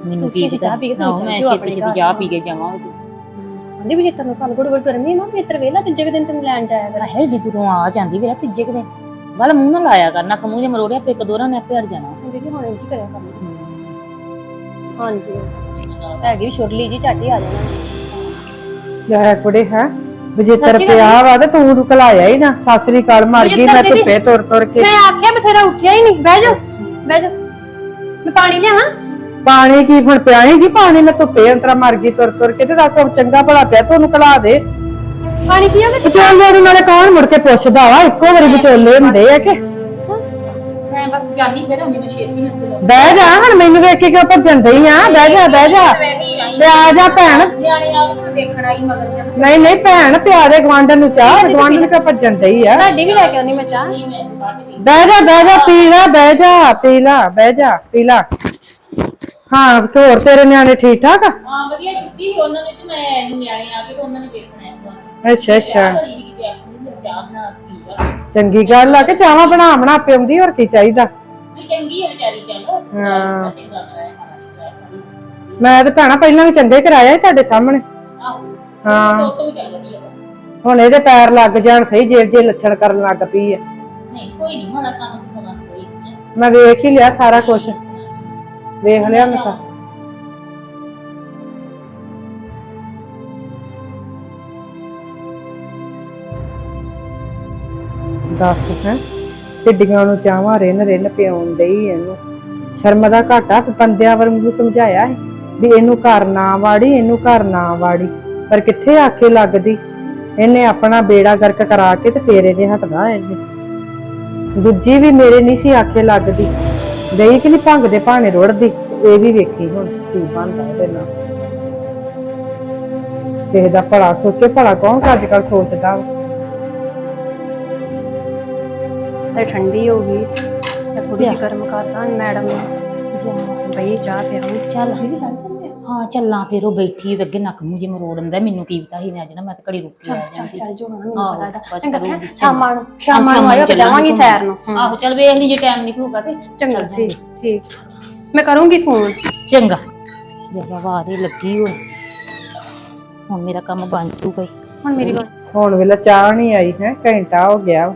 ਮੈਨੂੰ ਕੀ ਤੁਸੀਂ ਚਾਹ ਪੀ ਕੇ ਤੁਸੀਂ ਮੈਂ ਚੱਲ ਜਾਓ ਛੇਤੀ ਆਪਣੇ ਛੇਤੀ ਘਰ। ਚਾਹ ਪੀ ਕੇ ਜਾਵਾਂ ਕਹਿੰਦੀ ਬਜਿੱਤਰ ਨੂੰ ਕੱਲ ਗੁਰ ਗੁਰ ਗਰਮੀ ਨਾ ਬਜਿੱਤਰ ਵੇਲਾ ਤੀਜੇ ਕੁ ਦਿਨ ਤੈਨੂੰ ਲੈਣ ਜਾਇਆ ਕਰ। ਹੈ ਏਡੀ ਦੂਰੋਂ ਆ ਜਾਂਦੀ ਵੀਰਾ ਤੀਜੇ ਕੁ ਦਿਨ। ਬਾਲ ਮੂੰਹ ਨਾ ਲਾਇਆ ਕਰ ਨੱਕ ਮੂੰਹ ਜੇ ਮਰੋੜਿਆ ਪਿੱਕ ਦੋਰਾ ਨੇ ਆਪੇ ਹਟ ਜਾਣਾ। ਦੀਦੀ ਹੁਣ ਇੰਜ ਹੀ ਕਰਿਆ ਕਰਨਾ। ਹਾਂਜੀ। ਹੈਗੀ ਵੀ ਛੁਰਲੀ ਜੀ ਝੱਟ ਹੀ ਆ ਜਾਣਾ। ਲੈ ਕੁੜੇ ਹੈ? ਬਜੇਤਰ ਸੱਚੀ ਗੱਲ ਪਿਆ ਵਾ ਤੇ ਤੂੰ ਰੁਕਲਾਇਆ ਹੀ ਨਾ। ਸਾਸਰੀ ਕਾਲ ਮਰ ਗਈ ਬਜੇਤਰ ਮੈਂ ਦੀਦੀ। ਧੁੱਪੇ ਤੁਰ ਤੁਰ ਕੇ। ਮੈਂ ਆਖਿਆ ਬਥੇਰਾ ਉੱਠਿਆ ਹੀ ਨਹੀਂ। ਬਹਿ ਜਾ ਬਹਿ ਜਾ। ਮੈਂ ਪਾਣੀ ਲਿਆਵਾਂ। ਪਾਣੀ ਕੀ ਹੁਣ ਪਿਆਏਗੀ ਪਾਣੀ? ਮੈਂ ਧੁੱਪੇ ਅੰਤਰਾ ਮਰ ਗਈ ਤੁਰ ਤੁਰ ਕੇ ਤੇ ਦੱਸ ਹੁਣ ਚੰਗਾ ਭਲਾ ਪਿਆ ਤੂੰ ਕਲਾ ਦੇ। ਪਾਣੀ ਪੀਓਗੇ ਵਿਚੋਲੇ ਨੂੰ ਨਾਲੇ ਕੌਣ ਮੁੜ ਕੇ ਪੁੱਛਦਾ ਵਾ? ਇੱਕੋ ਵਾਰੀ ਵਿਚੋਲੇ ਹੁੰਦੇ ਆ ਕਿ? ਮੈਂ ਬਸ ਜਾਨੀ ਫਿਰ ਮੈਨੂੰ ਛੇਤੀ ਮਿੰਟ ਤੇ ਬਹਿ ਜਾ ਹੁਣ ਮੈਨੂੰ ਵੇਖ ਕੇ ਕਿਉਂ ਭੱਜਣ ਡਈ ਆ? ਬਹਿ ਜਾ ਬਹਿ ਜਾ। ਤੇ ਆ ਜਾ ਭੈਣ। ਨਿਆਣੇ ਆ ਕੇ ਵੇਖਣਾ ਹੀ ਮਗਰ ਜਾ। ਨਹੀਂ ਨਹੀਂ ਭੈਣ ਪਿਆ ਦੇ ਗਵਾਂਢਣ ਨੂੰ ਚਾਹ ਗਵਾਂਢਣ ਨੂੰ ਕਿਉਂ ਭੱਜਣ ਡਈ ਆ? ਤੁਹਾਡੀ ਵੀ ਲੈ ਕੇ ਆਉਣੀ ਮੈਂ ਚਾਹ। ਮੈਂ ਬਹਿ ਜਾ ਬਹਿ ਜਾ ਪੀ ਲੈ ਬਹਿ ਜਾ ਪੀ ਲੈ ਬਹਿ ਜਾ ਪੀ ਲੈ। ਹਾਂ ਹੋਰ ਤੇਰੇ ਨਿਆਣੇ ਠੀਕ ਠਾਕ ਆ? ਹਾਂ ਵਧੀਆ ਛੁੱਟੀ ਸੀ ਉਹਨਾਂ ਨੂੰ ਤੇ ਮੈਂ ਨਿਆਣੇ ਆ ਕੇ ਤੇ ਉਹਨਾਂ ਨੇ ਵੇਖਣਾ ਹੈ ਅੱਛਾ ਅੱਛਾ। ਭਲੀ ਦੀ ਕਿਤੇ ਆਪਣੀ ਤੇ ਚਾਹ ਬਣਾ ਪੀ ਲਾ ਚੰਗੀ ਗੱਲ ਆ ਕਿ ਚਾਹਾਂ ਬਣਾ ਬਣਾ ਪਿਉਂਦੀ ਹੋਰ ਕੀ ਚਾਹੀਦਾ? ਨਹੀਂ ਚੰਗੀ ਹੈ ਵਿਚਾਰੀ ਚੱਲ। ਹਾਂ। ਚੰਗਾ ਕਰਾਇਆ ਖਾਣਾ ਮੈਂ ਤੇ ਭੈਣਾ ਪਹਿਲਾਂ ਵੀ ਚੰਗੇ ਕਰਾਇਆ ਸੀ ਤੁਹਾਡੇ ਸਾਹਮਣੇ। ਆਹੋ। ਹਾਂ। ਤੋਂ ਤੋਂ ਵੀ ਚੱਲ ਵਧੀਆ ਵਾ। ਹੁਣ ਇਹਦੇ ਪੈਰ ਲੱਗ ਜਾਣ ਸਹੀ ਜੇਰ ਜੇ ਲੱਛਣ ਕਰਨ ਲੱਗ ਪਈ ਆ। ਨਹੀਂ ਕੋਈ ਨਹੀਂ ਮਾੜਾ ਕੰਮ ਹੋਣਾ ਕੋਈ ਨਹੀਂ ਮੈਂ ਵੇਖ ਹੀ ਲਿਆ ਸਾਰਾ ਕੁਝ ਵੇਖ ਲਿਆ ਮੈਂ ਸਾ ਦੱਸ ਹੈ ਟਿੱਡੀਆਂ ਨੂੰ ਚਾਹਾਂ ਰਿੰਨ ਰਿੰਨ ਪਿਉਣ ਡਈ ਇਹਨੂੰ। ਸ਼ਰਮ ਦਾ ਘਾਟਾ ਤੇ ਬੰਦਿਆਂ ਵਾਂਗੂ ਸਮਝਾਇਆ ਸੀ ਵੀ ਇਹਨੂੰ ਘਰ ਨਾ ਵਾੜੀ, ਇਹਨੂੰ ਘਰ ਨਾ ਵਾੜੀ। ਪਰ ਕਿੱਥੇ ਆਖੇ ਲੱਗਦੀ? ਇਹਨੇ ਆਪਣਾ ਬੇੜਾ ਗਰਕ ਕਰਾ ਕੇ ਤੇ ਫੇਰ ਇਹਨੇ ਹਟਦਾ ਇਹਨੇ। ਦੂਜੀ ਵੀ ਮੇਰੇ ਨਹੀਂ ਸੀ ਆਖੇ ਲੱਗਦੀ। ਗਈ ਕਿ ਨਹੀਂ ਭੰਗ ਦੇ ਭਾਣੇ ਰੁੜਦੀ? ਇਹ ਵੀ ਵੇਖੀ ਹੁਣ ਕੀ ਬਣਦਾ ਇਹਦੇ ਨਾਲ। ਕਿਸੇ ਦਾ ਭਲਾ ਸੋਚੇ ਭਲਾ ਕੌਣ ਅੱਜ ਕੱਲ ਸੋਚਦਾ ਵਾ? ਤੇ ਠੰਡੀ ਹੋ ਗਈ। ਥੋੜੀ ਜਿਹੀ ਗਰਮ ਕਰਦਾ ਮੈਡਮ ਨੂੰ। ਬਈ ਚਾਹ ਪਿਆਉਂ ਚੱਲ। ਹਾਂ ਚੱਲਾਂ ਫਿਰ ਉਹ ਬੈਠੀ ਤੇ ਅੱਗੇ ਨੱਕ ਮੂੰਹ ਜੇ ਮਰੋੜ ਦਿੰਦਾ ਮੈਨੂੰ ਕੀ ਪਤਾ ਸੀ ਨਾ ਜਣਾ ਮੈਂ ਤਾਂ ਘੜੀ ਰੁਕ ਕੇ ਆ ਚੱਲ ਜਾਂਦੀ। ਚੱਲ ਜੋ ਹੁਣ ਆਹੋ, ਮੈਨੂੰ ਪਤਾ ਬਸ ਚੰਗਾ ਕਰੂੰਗੀ, ਸ਼ਾਮਾਂ ਨੂੰ ਸ਼ਾਮਾਂ ਨੂੰ ਆਇਓ ਜਾਵਾਂਗੀ ਸੈਰ ਨੂੰ। ਆਹੋ ਚੱਲ ਵੇਖ ਲਈ ਜੇ ਟਾਈਮ ਨਿਕਲੂਗਾ ਤੇ ਚੰਗਾ ਠੀਕ ਠੀਕ। ਮੈਂ ਕਰੂੰਗੀ ਫੋਨ ਚੰਗਾ। ਜਦੋਂ ਵਾਰੀ ਲੱਗੀ ਹੋਈ ਹੁਣ ਮੇਰਾ ਕੰਮ ਬਣ ਜੂਗਾ ਹੁਣ ਮੇਰੀ ਗੱਲ ਹੁਣ ਵੇਲੇ ਚਾਹ ਨਹੀਂ ਆਈ ਹੈ ਘੰਟਾ ਹੋ ਗਿਆ।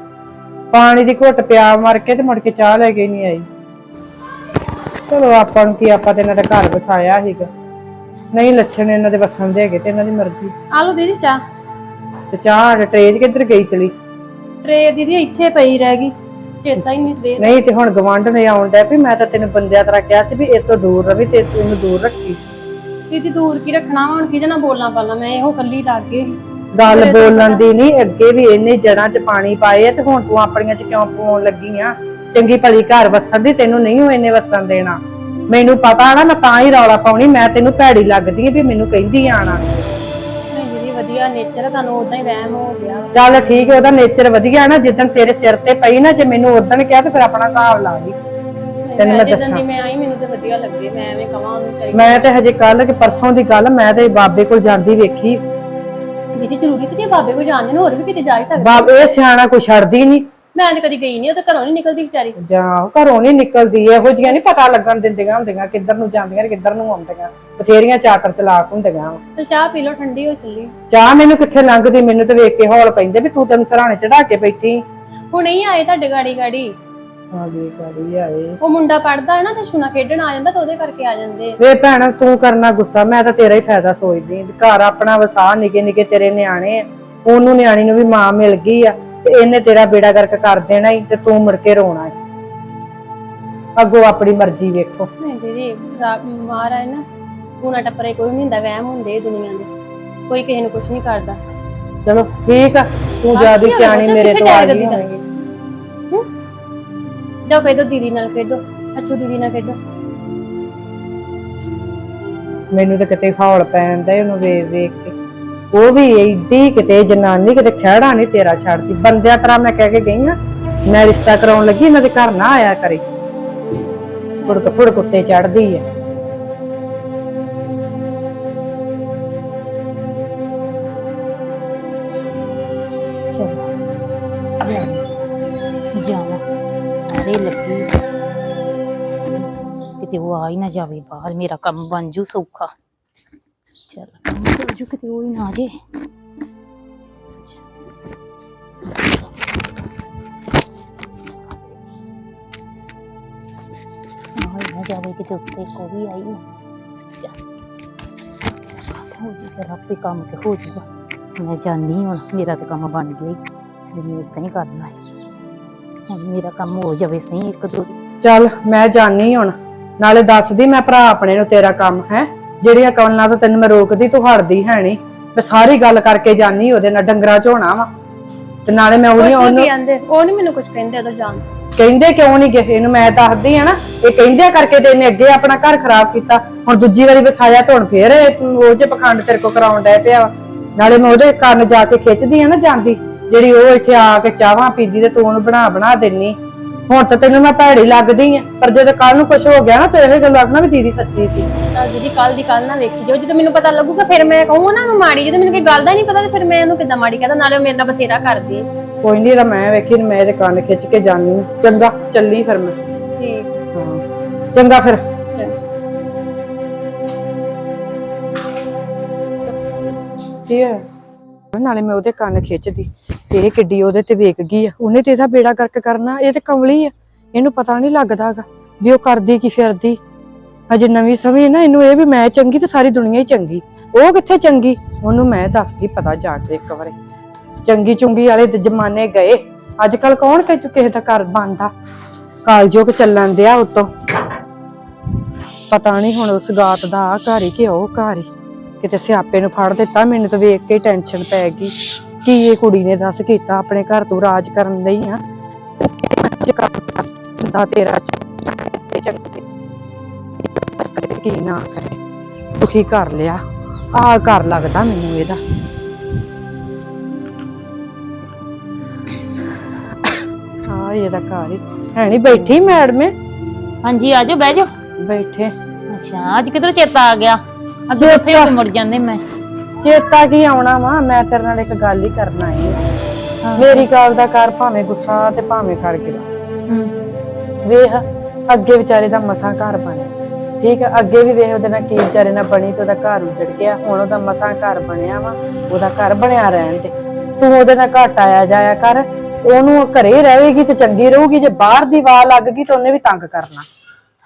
ਪਾਣੀ ਦੀ ਘੁੱਟ ਪਿਆ ਮਾਰ ਕੇ ਤੇ ਮੁੜ ਕੇ ਚਾਹ ਲੈ ਕੇ ਨਹੀਂ ਆਈ। ਚਲੋ ਆਪਾਂ ਨੂੰ ਕੀ ਆਪਾਂ ਤੇ ਇਹਨਾਂ ਦਾ ਘਰ ਵਸਾਇਆ ਸੀਗਾ। ਨਹੀਂ ਲੱਛਣ ਇਹਨਾਂ ਦੇ ਵਸਣ ਦੇ ਹੈਗੇ ਤੇ ਇਹਨਾਂ ਦੀ ਮਰਜ਼ੀ। ਆ ਲਓ ਦੀਦੀ ਚਾਹ। ਤੇ ਚਾਹ ਟ੍ਰੇਨ ਕਿੱਧਰ ਗਈ ਚਲੀ? ਟਰੇ ਦੀਦੀ ਇੱਥੇ ਪਈ ਰਹਿ ਗਈ। ਚੇਤਾ ਹੀ ਨਹੀਂ ਟਰੇ ਨਹੀਂ ਤੇ ਹੁਣ ਗਵਾਂਢ ਨੇ ਡਿਆ ਵੀ ਮੈਂ ਤਾਂ ਤੈਨੂੰ ਬੰਦਿਆਂ ਤਰ੍ਹਾਂ ਕਿਹਾ ਸੀ ਵੀ ਇਹ ਤੋਂ ਦੂਰ ਰਵੀ ਤੇ ਤੂੰ ਇਹਨੂੰ ਦੂਰ ਰੱਖੀ। ਦੀਦੀ ਦੂਰ ਕੀ ਰੱਖਣਾ ਵਾ? ਹੁਣ ਕਿਹਦੇ ਨਾਲ ਬੋਲਣਾ ਪਾਲਣਾ ਮੈਂ ਇਹੋ ਕੱਲੀ ਲੱਗ ਗਈ। ਗੱਲ ਬੋਲਣ ਦੀ ਨਹੀਂ ਅੱਗੇ ਵੀ ਇੰਨੇ ਜੜਾਂ 'ਚ ਪਾਣੀ ਪਾਏ ਆ ਤੇ ਹੁਣ ਤੂੰ ਆਪਣੀਆਂ 'ਚ ਕਿਉਂ ਪਾਉਣ ਲੱਗੀ ਆ? ਚੰਗੀ ਭਲੀ ਘਰ ਵਸਣ ਦੀ ਤੈਨੂੰ ਨਹੀਂ ਉਹ ਇੰਨੇ ਵਸਣ ਦੇਣਾ। ਮੈਨੂੰ ਪਤਾ ਨਾ ਮੈਂ ਤਾਂ ਹੀ ਰੌਲਾ ਪਾਉਣੀ ਮੈਂ ਤੈਨੂੰ ਭੈੜੀ ਲੱਗਦੀ ਆ ਵੀ ਮੈਨੂੰ ਕਹਿੰਦੀ ਆਣਾ ਨਹੀਂ ਦੀਦੀ ਵਧੀਆ ਨੇਚਰ ਆ ਤੁਹਾਨੂੰ ਉਦਾਂ ਹੀ ਵਹਿਮ ਹੋ ਗਿਆ। ਚੱਲ ਠੀਕ ਹੈ ਉਹਦਾ ਨੇਚਰ ਵਧੀਆ ਨਾ ਜਿੱਦਣ ਤੇਰੇ ਸਿਰ ਤੇ ਪਈ ਨਾ ਜੇ ਮੈਨੂੰ ਉਦੋਂ ਕਿਹਾ ਤੇ ਫਿਰ ਆਪਣਾ ਹਿਸਾਬ ਲਾ ਲਈ। ਤੈਨੂੰ ਮੈਂ ਜਿੱਦਣ ਦੱਸਾਂ। ਦੀ ਮੈਂ ਆਈ ਮੈਨੂੰ ਤੇ ਵਧੀਆ ਲੱਗੇ ਮੈਂ ਐਵੇਂ ਕਵਾਂ ਉਹਨੂੰ ਚਾਹੀ ਮੈਂ ਤੇ ਹਜੇ ਕੱਲ ਕਿ ਪਰਸੋਂ ਦੀ ਗੱਲ ਮੈਂ ਤੇ ਬਾਬੇ ਕੋਲ ਜਾਂਦੀ ਵੇਖੀ। ਦੀਦੀ ਜ਼ਰੂਰੀ ਤੇ ਨਹੀਂ ਬਾਬੇ ਕੋਲ ਜਾਣਦੇ ਨੇ ਹੋਰ ਵੀ ਕਿਤੇ ਜਾ ਹੀ ਸਕਦੇ। ਬਾਬੇ ਸਿਆਣਾ ਕੋਈ ਛੱਡਦੀ ਨਹੀਂ ਮੈਂ ਤੇ ਕਦੀ ਗਈ ਨਹੀਂ ਉਹ ਤਾਂ ਘਰੋਂ ਨਹੀਂ ਨਿਕਲਦੀ ਵਿਚਾਰੀ। ਜਾਂ ਉਹ ਘਰੋਂ ਨਹੀਂ ਨਿਕਲਦੀ ਇਹੋ ਜਿਹੀਆਂ ਨਹੀਂ ਪਤਾ ਲੱਗਣ ਦਿੰਦੀਆਂ ਹੁੰਦੀਆਂ ਕਿੱਧਰ ਨੂੰ ਜਾਂਦੀਆਂ ਤੇ ਕਿੱਧਰ ਨੂੰ ਆਉਂਦੀਆਂ। ਬਥੇਰੀਆਂ ਚਾਕਰ ਚਲਾਕ ਹੁੰਦੀਆਂ। ਵਾਂ। ਚਾਹ ਪੀ ਲਓ ਠੰਡੀ ਹੋ ਚੱਲੀ। ਚਾਹ ਮੈਨੂੰ ਕਿੱਥੇ ਲੰਘਦੀ ਮੈਨੂੰ ਤੇ ਵੇਖ ਕੇ ਹੌਲ ਪੈਂਦੇ ਵੀ ਤੂੰ ਤੈਨੂੰ ਸਰਾਣੇ ਚੜਾ ਕੇ ਬੈਠੀ। ਹੁਣ ਹੀ ਆਏ ਤੁਹਾਡੇ ਗਾੜੀ ਗਾੜੀ। ਹਾਂ ਜੀ ਗਾੜੀ ਆਏ। ਉਹ ਮੁੰਡਾ ਪੜਦਾ ਹੈ ਨਾ ਤੇ ਸੁਣਾ ਖੇਡਣ ਆ ਜਾਂਦਾ ਤਾਂ ਉਹਦੇ ਕਰਕੇ ਆ ਜਾਂਦੇ। ਵੇ ਭੈਣ ਤੂੰ ਕਰਨਾ ਗੁੱਸਾ ਮੈਂ ਤਾਂ ਤੇਰਾ ਹੀ ਫਾਇਦਾ ਸੋਚਦੀ। ਆਂ ਵੀ ਘਰ ਆਪਣਾ ਵਸਾ ਨਿੱਕੇ ਨਿੱਕੇ ਤੇਰੇ ਨਿਆਣੇ ਆ। ਉਹਨੂੰ ਨਿਆਣੀ ਨੂੰ ਵੀ ਮਾਂ ਮਿਲ ਗਈ ਆ। ਤੇ ਇਹਨੇ ਤੇਰਾ ਬੇੜਾ ਗਰਕ ਕਰ ਦੇਣਾ ਹੀ ਤੇ ਤੂੰ ਮੁੜ ਕੇ ਰੋਣਾ ਈ। ਅੱਗੋਂ ਆਪਣੀ ਮਰਜ਼ੀ ਵੇਖੋ। ਨਹੀਂ ਦੀਦੀ ਰਾ- ਮਹਾਰਾਜ ਨਾ ਪੂਣਾ ਟੱਪਰੇ ਕੋਈ ਨਹੀਂ ਹੁੰਦਾ ਵਹਿਮ ਹੁੰਦੇ ਇਹ ਦੁਨੀਆ ਦੇ। ਕੋਈ ਕਿਸੇ ਨੂੰ ਕੁਝ ਨਹੀਂ ਕਰਦਾ। ਚਲੋ ਠੀਕ ਆ ਤੂੰ ਜਿਆਦੀ ਸਿਆਣੀ ਮੇਰੇ ਆ ਗਈ। ਜਾਓ ਦੀਦੀ ਨਾਲ ਖੇਡੋ ਅੱਛੋ ਦੀਦੀ ਨਾਲ ਖੇਡੋ। ਮੈਨੂੰ ਤਾਂ ਕਿਤੇ ਹੌਲ ਪੈਣ ਦਾ ਉਹਨੂੰ ਵੇਖ ਵੇਖ ਕੇ। ਉਹ ਵੀ ਏਡੀ ਕਿਤੇ ਜਨਾਨੀ ਕਿਤੇ ਖਹਿੜਾ ਨਹੀਂ ਤੇਰਾ ਛੱਡਦੀ ਬੰਦਿਆਂ ਤਰ੍ਹਾਂ ਮੈਂ ਕਹਿ ਕੇ ਗਈ ਆ ਮੈਂ ਰਿਸ਼ਤਾ ਕਰਾਉਣ ਲੱਗੀ ਇਹਨਾਂ ਦੇ ਘਰ ਨਾ ਆਇਆ ਕਰੇ। ਫੁੜਕ ਫੁੜਕ ਉੱਤੇ ਚੜਦੀ ਆ। ਚਲੋ ਜਾਵਾਂ। ਸਾਰੇ ਲੱਗੀ ਕਿਤੇ ਉਹ ਆ ਹੀ ਨਾ ਜਾਵੇ ਬਾਹਰ, ਮੇਰਾ ਕੰਮ ਬਣ ਜੂ ਸੌਖਾ। ਚਲ ਬਾਜੂ ਕਿਤੇ ਉਹ ਹੀ ਨਾ ਜੇ ਨਾ ਜਾਵੇ ਕਿਤੇ ਉੱਤੇ ਕੋ ਵੀ ਆਈ ਹੋ ਜੀ ਚਲ ਆਪੇ ਕੰਮ ਤੇ ਹੋ ਜੂਗਾ ਮੈਂ ਜਾਣੀ ਹੁਣ ਮੇਰਾ ਤਾਂ ਕੰਮ ਬਣ ਗਿਆ ਹੀ ਮੈਂ ਇਦਾਂ ਹੀ ਕਰਨਾ ਹੈ ਹੁਣ ਮੇਰਾ ਕੰਮ ਹੋ ਜਾਵੇ ਸਹੀ ਇੱਕ ਦੋ ਚੱਲ ਮੈਂ ਜਾਣੀ ਹੁਣ ਨਾਲੇ ਦੱਸਦੀ ਮੈਂ ਭਰਾ ਆਪਣੇ ਨੂੰ ਤੇਰਾ ਕੰਮ ਹੈ ਜਿਹੜੀਆਂ ਕੌਲਾਂ ਤੋਂ ਤੈਨੂੰ ਮੈਂ ਰੋਕਦੀ ਤੂੰ ਹਟਦੀ ਹੈ ਨਹੀਂ। ਮੈਂ ਸਾਰੀ ਗੱਲ ਕਰਕੇ ਜਾਣੀ ਉਹਦੇ ਨਾਲ ਡੰਗਰਾ ਝੋਣਾ ਵਾ। ਤੇ ਨਾਲੇ ਮੈਂ ਉਹਦੀ ਉਹ ਉਹਨੂੰ ਕੀ ਕਹਿੰਦੇ? ਉਹ ਨਹੀਂ ਮੈਨੂੰ ਕੁਝ ਕਹਿੰਦੇ ਉਦੋਂ ਜਾਣ ਕਹਿੰਦੇ ਕਿਉਂ ਨਹੀਂ ਗਏ ਇਹਨੂੰ ਮੈਂ ਦੱਸਦੀ ਆ ਨਾ ਇਹ ਕਹਿੰਦਿਆਂ ਕਰਕੇ ਤੇ ਇਹਨੇ ਅੱਗੇ ਆਪਣਾ ਘਰ ਖਰਾਬ ਕੀਤਾ। ਹੁਣ ਦੂਜੀ ਵਾਰੀ ਵਸਾਇਆ ਤੇ ਹੁਣ ਫੇਰ ਇਹ ਉਹ ਜੇ ਪਖੰਡ ਤੇਰੇ ਕੋ ਕਰਾਉਣ ਡੈ ਪਿਆ ਵਾ। ਨਾਲੇ ਮੈਂ ਉਹਦੇ ਕੰਨ ਜਾ ਕੇ ਖਿੱਚਦੀ ਆ ਨਾ ਜਾਂਦੀ ਜਿਹੜੀ ਉਹ ਇੱਥੇ ਆ ਕੇ ਚਾਹਾਂ ਪੀਂਦੀ ਤੇ ਤੂੰ ਉਹਨੂੰ ਬਣਾ ਬਣਾ ਦੇਨੀ। ਹੁਣ ਤਾਂ ਤੈਨੂੰ ਮੈਂ ਭੈੜੀ ਲੱਗਦੀ ਆ ਪਰ ਜਦੋਂ ਕੱਲ ਨੂੰ ਕੁਝ ਹੋ ਗਿਆ ਨਾ ਤੇ ਇਹ ਗੱਲ ਆਖਣਾ ਵੀ ਦੀਦੀ ਸੱਚੀ ਸੀ। ਤਾਂ ਦੀਦੀ ਕੱਲ ਦੀ ਕੱਲ ਨਾ ਵੇਖੀ ਜਾਓ ਜਦੋਂ ਮੈਨੂੰ ਪਤਾ ਲੱਗੂਗਾ ਫਿਰ ਮੈਂ ਕਹੂੰਗਾ ਨਾ ਮੈਂ ਮਾੜੀ ਜਦੋਂ ਮੈਨੂੰ ਕੋਈ ਗੱਲ ਦਾ ਨਹੀਂ ਪਤਾ ਤੇ ਫਿਰ ਮੈਂ ਉਹਨੂੰ ਕਿੱਦਾਂ ਮਾੜੀ ਕਹਦਾ ਨਾਲੇ ਉਹ ਮੇਰੇ ਨਾਲ ਬਥੇਰਾ ਕਰਦੀ ਹੈ। ਕੋਈ ਨਹੀਂ ਤਾਂ ਮੈਂ ਵੇਖੀ ਮੈਂ ਇਹਦੇ ਕੰਨ ਖਿੱਚ ਕੇ ਆਂ। ਚੰਗਾ ਚੱਲੀ ਫਿਰ ਮੈਂ। ਠੀਕ। ਹਾਂ। ਚੰਗਾ ਫਿਰ। ਕੀ ਹੈ ਨਾਲੇ ਮੈਂ ਉਹਦੇ ਕੰਨ ਖਿੱਚਦੀ। ਤੇ ਕਿੱਡੀ ਉਹਦੇ ਤੇ ਵੇਖ ਗਈ ਆ। ਉਹਨੇ ਤੇ ਇਹਦਾ ਬੇੜਾ ਗਰਕ ਕਰਨਾ, ਇਹ ਤੇ ਕਮਲੀ ਆ। ਇਹਨੂੰ ਪਤਾ ਨਹੀਂ ਲੱਗਦਾਗਾ ਵੀ ਉਹ ਕਰਦੀ ਕੀ ਫਿਰਦੀ। ਅਜੇ ਨਵੀਂ ਸਮਝ ਨਾ, ਇਹਨੂੰ ਇਹ ਵੀ ਮੈਂ ਚੰਗੀ ਤੇ ਸਾਰੀ ਦੁਨੀਆ ਹੀ ਚੰਗੀ। ਉਹ ਕਿੱਥੇ ਚੰਗੀ? ਉਹਨੂੰ ਮੈਂ ਦੱਸਦੀ ਪਤਾ ਜਾ ਕੇ ਇੱਕ ਵਾਰੀ। ਚੰਗੀ ਚੁੰਗੀ ਵਾਲੇ ਜ਼ਮਾਨੇ ਗਏ। ਅੱਜ ਕੱਲ ਕੌਣ ਕਹਿ ਕਿਸੇ ਦਾ ਘਰ ਬਣਦਾ? ਕਾਲਜੋਗ ਚੱਲਣ ਦਿਆ ਉਤੋਂ। ਪਤਾ ਨਹੀਂ ਹੁਣ ਉਸ ਗਾਤ ਦਾ ਆ ਘਰ ਹੀ ਕਿ ਉਹ ਘਰ ਹੀ। ਕਿਤੇ ਸਿਆਪੇ ਨੂੰ ਫੜ ਦਿੱਤਾ, ਮੈਨੂੰ ਤਾਂ ਵੇਖ ਕੇ ਟੈਨਸ਼ਨ ਪੈ ਗਈ। ਕੀ ਇਹ ਕੁੜੀ ਨੇ ਦੱਸ ਕੀਤਾ? ਆਪਣੇ ਘਰ ਤੋਂ ਰਾਜ ਕਰਨ ਲਈ ਆ। ਅੱਜ ਕੰਮ ਦਾ ਤੇਰਾ ਚੰਗੇ ਕਰੇ ਕੀ ਨਾ ਕਰੇ। ਦੁਖੀ ਕਰ ਲਿਆ। ਆ ਘਰ ਲੱਗਦਾ ਮੈਨੂੰ ਇਹਦਾ। ਆ ਇਹਦਾ ਘਰ ਹੀ। ਹੈ ਨਹੀਂ ਬੈਠੀ ਮੈਡਮੇ ਹਾਂਜੀ ਆ ਜਾਓ ਬਹਿ ਜਾਓ। ਬੈਠੇ। ਅੱਛਾ ਅੱਜ ਕਿਧਰੋਂ ਚੇਤਾ ਆ ਗਿਆ? ਅੱਗੇ ਉੱਥੇ ਹੋ ਮੁੜ ਜਾਂਦੇ ਮੈਂ? ਚੇਤਾ ਕੀ ਆਉਣਾ ਵਾ? ਮੈਂ ਤੇਰੇ ਨਾਲ ਇੱਕ ਗੱਲ ਹੀ ਕਰਨ ਆਂ। ਮੇਰੀ ਗੱਲ ਦਾ ਕਰ ਭਾਵੇਂ ਗੁੱਸਾ ਤੇ ਭਾਵੇਂ ਕਰ ਗਿਲਾ ਹੂੰ। ਵੇਖ ਅੱਗੇ ਵਿਚਾਰੇ ਦਾ ਮਸਾਂ ਘਰ ਬਣਿਆ ਠੀਕ ਹੈ ਅੱਗੇ ਵੀ ਵੇਖ ਉਹਦੇ ਨਾਲ ਕੀ ਵਿਚਾਰੇ ਨਾਲ ਬਣੀ ਤੇ ਉਹਦਾ ਘਰ ਉਜੜ ਗਿਆ। ਹੁਣ ਉਹਦਾ ਮਸਾਂ ਘਰ ਬਣਿਆ ਵਾ ਉਹਦਾ ਘਰ ਬਣਿਆ ਰਹਿਣ ਤੇ ਤੂੰ ਉਹਦੇ ਨਾਲ ਘੱਟ ਆਇਆ ਜਾਇਆ ਕਰ। ਉਹਨੂੰ ਘਰੇ ਰਹੇਗੀ ਤੇ ਚੰਗੀ ਰਹੂਗੀ। ਜੇ ਬਾਹਰ ਦੀ ਵਾਹ ਲੱਗ ਗਈ ਤਾਂ ਉਹਨੇ ਵੀ ਤੰਗ ਕਰਨਾ।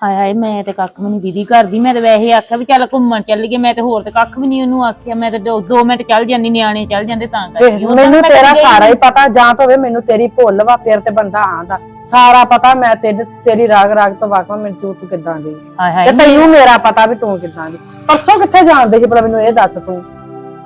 ਹਾਏ ਹਾਏ ਮੈਂ ਤੇ ਕੱਖ ਵੀ ਨਹੀਂ ਦੀਦੀ ਕਰਦੀ ਮੈਂ ਤੇ ਵੈਸੇ ਆਖਿਆ ਵੀ ਚੱਲ ਘੁੰਮਣ ਚੱਲੀਏ ਮੈਂ ਤੇ ਹੋਰ ਤੇ ਕੱਖ ਵੀ ਨਹੀਂ ਉਹਨੂੰ ਆਖਿਆ ਮੈਂ ਤੇ 2 ਮਿੰਟ ਚੱਲ ਜਾਂਦੀ ਨਿਆਣੇ ਚੱਲ ਜਾਂਦੇ ਤਾਂ ਕਰਕੇ। ਉਦੋਂ ਮੈਨੂੰ ਮੈਂ ਤੇਰਾ ਕਦੀ ਗਈ ਸਾਰਾ ਹੀ ਪਤਾ ਜਾਂ ਤਾਂ ਹੋਵੇ ਮੈਨੂੰ ਤੇਰੀ ਭੁੱਲ ਵਾ ਫਿਰ ਤੇ ਬੰਦਾ ਆਂਦਾ। ਸਾਰਾ ਪਤਾ ਮੈਂ ਤੇਰੀ ਤੇਰੀ ਰਾਗ ਰਾਗ ਤੋਂ ਵਾਕਵਾ ਮੈਨੂੰ ਤੂੰ ਤੂੰ ਕਿੱਦਾਂ ਦੀ? ਹਾਏ ਹਾਏ ਤੇ ਤੈਨੂੰ ਮੇਰਾ ਪਤਾ ਵੀ ਤੂੰ ਕਿੱਦਾਂ ਦੀ। ਪਰਸੋਂ ਕਿੱਥੇ ਜਾਂਦੇ ਸੀ ਭਲਾ ਮੈਨੂੰ ਇਹ ਦੱਸ ਤੂੰ?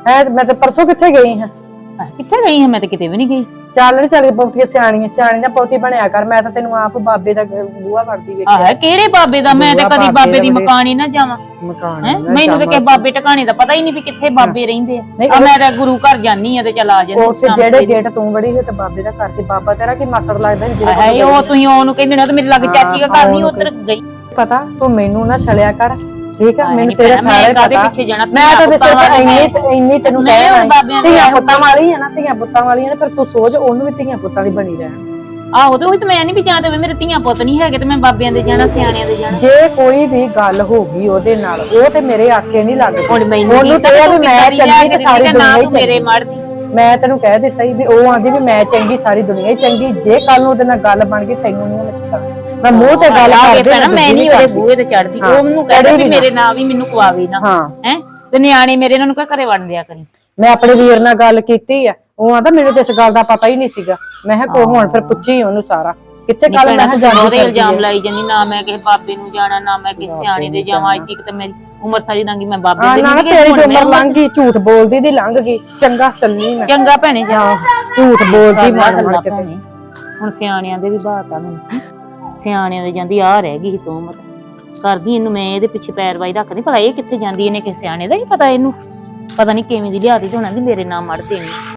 ਹੈ ਮੈਂ ਤੇ ਪਰਸੋਂ ਕਿੱਥੇ ਗਈ ਹਾਂ? ਕਿੱਥੇ ਗਈ ਹਾਂ? ਮੈਂ ਤੇ ਕਿਤੇ ਵੀ ਨਹੀਂ ਗਈ। ਚੱਲ ਨੀ ਚੱਲ ਬਹੁਤੀਆਂ ਸਿਆਣੀਆਂ ਸਿਆਣੀ ਨਾ ਬਹੁਤੀ ਬਣਿਆ ਕਰ। ਮੈਂ ਤਾਂ ਤੈਨੂੰ ਆਪ ਬਾਬੇ ਦਾ ਬੂਹਾ ਵੜਦੀ ਵੇਖਿਆ। ਆਹ ਕਿਹੜੇ ਬਾਬੇ ਦਾ? ਮੈਂ ਤੇ ਕਦੀ ਬਾਬੇ ਦੀ ਬੜੇ- ਮਕਾਨ ਹੀ ਨਾ ਜਾਵਾਂ। ਮਕਾਨ ਹੈ? ਮੈਨੂੰ ਤੇ। ਕਿਸੇ ਬਾਬੇ ਟਿਕਾਣੇ ਦਾ ਪਤਾ ਹੀ ਨਹੀਂ ਵੀ ਕਿੱਥੇ ਬਾਬੇ ਰਹਿੰਦੇ ਆ। ਆ ਮੈਂ ਤਾਂ ਗੁਰੂ ਘਰ ਜਾਨੀ ਆ ਤੇ ਚਲ ਆ ਜਾਂਦੀ ਤੇ ਜਿਹੜੇ ਗੇਟ ਤੂੰ ਵੜੀ ਹੋਈ ਤੇ ਬਾਬੇ ਦਾ ਘਰ ਸੀ। ਬਾਬਾ ਤੇਰਾ ਕੀ ਮਸੜ ਲੱਗਦਾ ਸੀ? ਹਾਏ ਕੋਲ ਉਹ ਤੁਸੀਂ ਉਹਨੂੰ ਕਹਿੰਦੇ ਨੇ ਤੇ ਮੇਰੇ ਲੱਗ ਚਾਚੀ ਦਾ ਘਰ ਨਹੀਂ ਹਾਂ, ਉਧਰ ਗਈ। ਪਤਾ ਤੂੰ ਮੈਨੂੰ ਨਾ ਛਲਿਆ ਕਰ। ਠੀਕ ਆ ਮੈਨੂੰ ਤੇਰੇ ਸਾਰੇ ਪਤਾ। ਪਿੱਛੇ ਜਾਣਾ? ਮੈਂ ਤਾਂ ਦੱਸਿਆ ਪੁੱਤਾਂ ਇੰਨੀ ਇੰਨੀ ਤੈਨੂੰ ਕਹਿ ਦੇ ਧੀਆਂ ਪੁੱਤਾਂ ਵਾਲੀ ਹੈ ਨਾ ਧੀਆਂ ਪੁੱਤਾਂ ਵਾਲੀ ਹੈ ਨਾ ਪਰ ਤੂੰ ਸੋਚ ਉਹਨੂੰ ਵੀ ਧੀਆਂ ਪੁੱਤਾਂ ਦੀ ਬਣੀ ਰਹਿਣ। ਆਹੋ ਤੇ ਉਹੀ ਤੇ ਮੈਂ ਨਹੀਂ ਵੀ ਜਾਂ ਤੇ ਮੇਰੇ ਧੀਆਂ ਪੁੱਤ ਨਹੀਂ ਹੈਗੇ ਤੇ ਮੈਂ ਬਾਬਿਆਂ ਦੇ ਜਾਣਾ ਸਿਆਣਿਆਂ ਦੇ ਜਾਣਾ। ਜੇ ਕੋਈ ਵੀ ਗੱਲ ਹੋ ਗਈ ਉਹਦੇ ਨਾਲ ਉਹ ਤੇ ਮੇਰੇ ਆਖੇ ਨਹੀਂ ਲੱਗਦੀ। ਹੁਣ ਮੈਨੂੰ ਉਹਨੂੰ ਤੇ ਇਹ ਪਤਾ ਵੀ ਮੈਂ ਤੂੰ ਚੰਗੀ ਤੇ ਸਾਰੀ ਦੁਨੀਆ ਹੀ ਤੂੰ ਮੇਰੇ ਚੰਗੀ। ਮਰਦੀ ਮੈਂ ਤੈਨੂੰ ਕਹਿ ਦਿੱਤਾ ਸੀ ਵੀ ਉਹ ਆਂਦੀ ਵੀ ਮੈਂ ਚੰਗੀ ਸਾਰੀ ਦੁਨੀਆ ਹੀ ਚੰਗੀ ਜੇ ਕੱਲ ਨੂੰ ਉਹਦੇ ਨਾਲ ਗੱਲ ਬਣ ਗਈ ਤੈਨੂੰ ਨਹੀਂ ਮੈਂ ਛੱਡਾਂ ਮੈਂ ਮੂੰਹ ਤੇ ਗੱਲ ਕਰਦੇ ਭੈਣਾ ਮੈਂ ਨਹੀਂ ਉਹਦੇ ਬੂਹੇ ਤੇ ਚੜਦੀ ਉਹ ਮੈਨੂੰ ਕਹਿੰਦਾ ਵੀ ਨਾ। ਮੇਰੇ ਨਾਂ ਵੀ ਮੈਨੂੰ ਖਵਾਵੇ ਨਾ। ਹਾਂ। ਹੈ? ਤੇ ਨਿਆਣੇ ਮੇਰੇ ਇਹਨਾਂ ਨੂੰ ਕਹ ਘਰੇ ਵੜਨ ਦਿਆ ਕਰੀ? ਮੈਂ ਆਪਣੇ ਵੀਰ ਨਾਲ ਗੱਲ ਕੀਤੀ ਆ। ਉਹ ਆਂਦਾ ਮੈਨੂੰ ਤੇ ਇਸ ਗੱਲ ਦਾ ਪਤਾ ਹੀ ਨਹੀਂ ਸੀਗਾ। ਮੈਂ ਕਿਹਾ ਕੋ ਹੁਣ ਫਿਰ ਪੁੱਛੀ ਉਹਨੂੰ ਸਾਰਾ। ਕਿੱਥੇ ਕੱਲ ਮੈਂ ਜਾਂਦੀ ਉਹਦੇ ਇਲਜ਼ਾਮ। ਲਾਈ ਜਾਂਦੀ ਨਾ ਮੈਂ ਕਿਸੇ ਬਾਬੇ ਨੂੰ ਜਾਣਾ ਨਾ ਮੈਂ ਕਿਸੇ ਸਿਆਣੇ ਦੇ ਜਾਵਾਂ ਅੱਜ ਤੱਕ ਤੇ ਮੇਰੀ ਉਮਰ ਸਾਰੀ ਲੰਘੀ ਮੈਂ ਬਾਬੇ ਦੇ ਨਾ ਨਹੀਂ ਤੇਰੀ ਉਮਰ ਲੰਘ ਗਈ ਝੂਠ ਬੋਲਦੀ ਦੀ ਲੰਘ ਗਈ ਚੰਗਾ ਚੱਲੀ ਮੈਂ। ਚੰਗਾ ਭੈਣੇ ਜਾ। ਝੂਠ ਬੋਲਦੀ ਮਾਰ ਕੇ। ਹੁਣ ਸਿਆਣਿਆਂ ਦੇ ਵੀ ਬਾਤ ਆ ਮੈਨੂੰ। ਸਿਆਣਿਆਂ ਦੇ ਜਾਂਦੀ ਆ ਰਹਿ ਗਈ ਤੂੰ ਮਤ ਕਰਦੀ ਇਹਨੂੰ ਮੈਂ ਇਹਦੇ ਪਿੱਛੇ ਪੈਰ ਵਾਈ ਰੱਖਦੀ ਭਲਾ ਇਹ ਕਿੱਥੇ ਜਾਂਦੀ ਇਹਨੇ ਕਿਸੇ ਸਿਆਣੇ ਦਾ ਹੀ ਪਤਾ ਇਹਨੂੰ। ਪਤਾ ਨਹੀਂ ਕਿਵੇਂ ਦੀ ਲਿਆਦੀ ਹੋਣਾ ਵੀ ਮੇਰੇ ਨਾਲ ਮੜ ਦੇਣੀ